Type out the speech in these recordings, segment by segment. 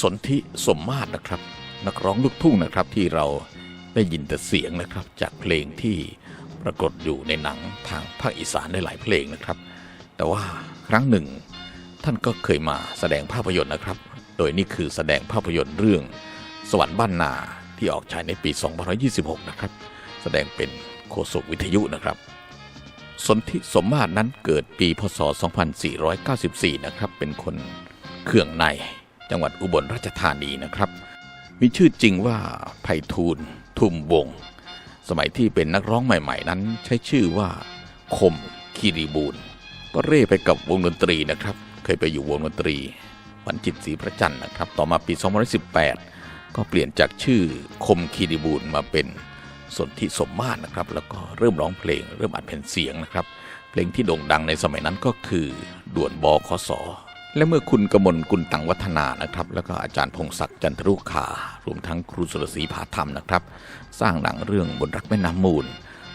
สนธิสมมาตรนะครับ นักร้องลูกทุ่งนะครับที่เราได้ยินแต่เสียงนะครับ จากเพลงที่ปรากฏอยู่ในหนังทางภาคอีสานได้หลายเพลงนะครับ แต่ว่าครั้งหนึ่ง ท่านก็เคยมาแสดงภาพยนตร์นะครับ โดยนี่คือแสดงภาพยนตร์เรื่อง สวรรค์บ้านนาที่ออกฉายในปี 2526 นะครับ แสดงเป็นโฆษกวิทยุนะครับ สนธิสมมาตรนั้นเกิดปีพศ 2494 นะครับ เป็นคนเขื่องใน จังหวัดอุบลราชธานีนะครับ มีชื่อจริงว่าไพฑูรย์ทุมวง สมัยที่เป็นนักร้องใหม่ ๆ นั้น ใช้ชื่อว่า คมคีรีบูลก็เร่ไปกับวงดนตรีนะครับ เคยไปอยู่วงดนตรีวันจิตศรีประจันทร์นะครับ ต่อมาปี 2018 ก็เปลี่ยนจากชื่อคมคีรีบูลมาเป็นสนธิสมมาตรนะครับ แล้วก็เริ่มร้องเพลง เริ่มอัดแผ่นเสียงนะครับ เพลงที่โด่งดังในสมัยนั้นก็คือ ด่วนบอคส และเมื่อคุณกมลกุลตังวัฒนานะครับ แล้วก็อาจารย์พงศักดิ์จันทรุขารวมทั้งครูสุรศรีผาธรรมนะครับ สร้างหนังเรื่องบนรักแม่น้ำมูล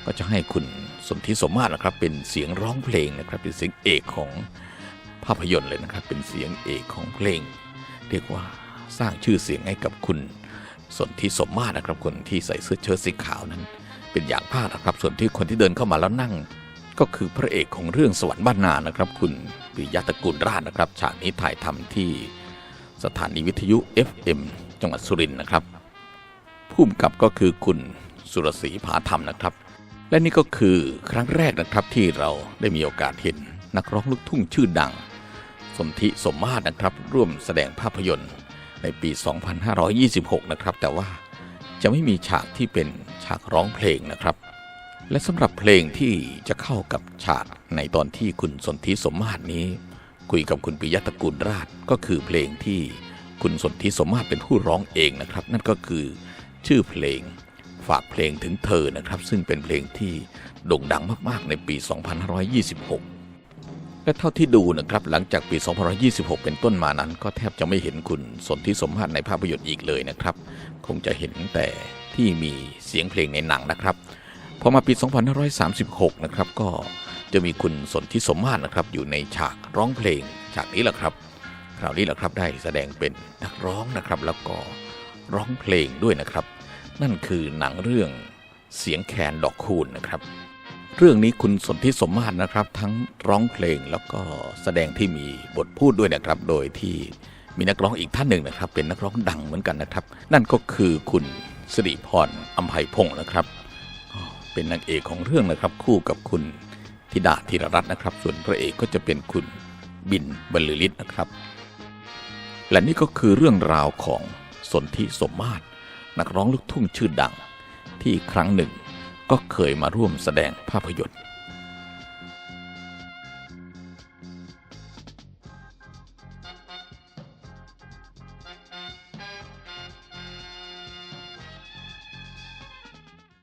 ก็จะให้คุณสนธิสมมาตรนะครับ เป็นเสียงร้องเพลงนะครับ เป็นเสียงเอกของภาพยนตร์เลยนะครับ เป็นเสียงเอกของเพลง เรียกว่าสร้างชื่อเสียงให้กับคุณสนธิสมมาตรนะครับ คนที่ใส่เสื้อเชิ้ตสีขาวนั้น เป็นอย่างพลาดนะครับ ส่วนที่คนที่เดินเข้ามาแล้วนั่ง ก็คือพระเอกของเรื่องสวรรค์บ้านนานะครับ คุณปิยะตระกูลราชนะครับฉากนี้ถ่ายทำที่สถานีวิทยุ FM จังหวัดสุรินทร์นะครับผู้กำกับก็คือคุณสุรศรีผาธรรมนะครับ และนี่ก็คือครั้งแรกนะครับที่เราได้มีโอกาสเห็นนักร้องลูกทุ่งชื่อดังสนธิสมมาตรนะครับ ร่วมแสดงภาพยนตร์ในปี 2526 นะครับ แต่ว่าจะไม่มีฉากที่เป็นฉากร้องเพลงนะครับ และสำหรับเพลงที่จะเข้ากับฉากในตอนที่คุณสนธิสมมาตรนี้ คุยกับคุณปิยะตระกูลราชก็คือเพลงที่คุณสนธิสมมาตรเป็นผู้ร้องเองนะครับ นั่นก็คือชื่อเพลงฝากเพลงถึงเธอนะครับ ซึ่งเป็นเพลงที่โด่งดังมาก ๆ ในปี 2526 และเท่าที่ดูนะครับหลังจากปี 2526 เป็นต้นมานั้น ก็แทบจะไม่เห็นคุณสนธิสมมาตรในภาพยนตร์อีกเลยนะครับ คงจะเห็นแต่ที่มีเสียงเพลงในหนังนะครับ พอมาปี 2536 นะครับก็จะมีคุณสนธิสมมาตรนะครับอยู่ในฉากร้องเพลงฉากนี้แหละครับ คราวนี้แหละครับได้แสดงเป็นนักร้องนะครับแล้วก็ร้องเพลงด้วยนะครับ นั่นคือหนังเรื่องเสียงแคนดอกคูณนะครับ เรื่องนี้คุณสนธิสมมาตรนะครับ ทั้งร้องเพลงแล้วก็แสดงที่มีบทพูดด้วยนะครับ โดยที่มีนักร้องอีกท่านหนึ่งนะครับ เป็นนักร้องดังเหมือนกันนะครับ นั่นก็คือคุณสิริพรอัมไพพงศ์นะครับ เป็นนางเอกของเรื่องนะครับ คู่กับคุณธิดาธีรรัตน์นะครับ ส่วนพระเอกก็จะเป็นคุณบินบรรลือฤทธิ์นะครับ และนี่ก็คือเรื่องราวของสนธิสมมาตรนักร้องลูกทุ่งชื่อดัง ที่ครั้งหนึ่งก็เคยมาร่วมแสดงภาพยนตร์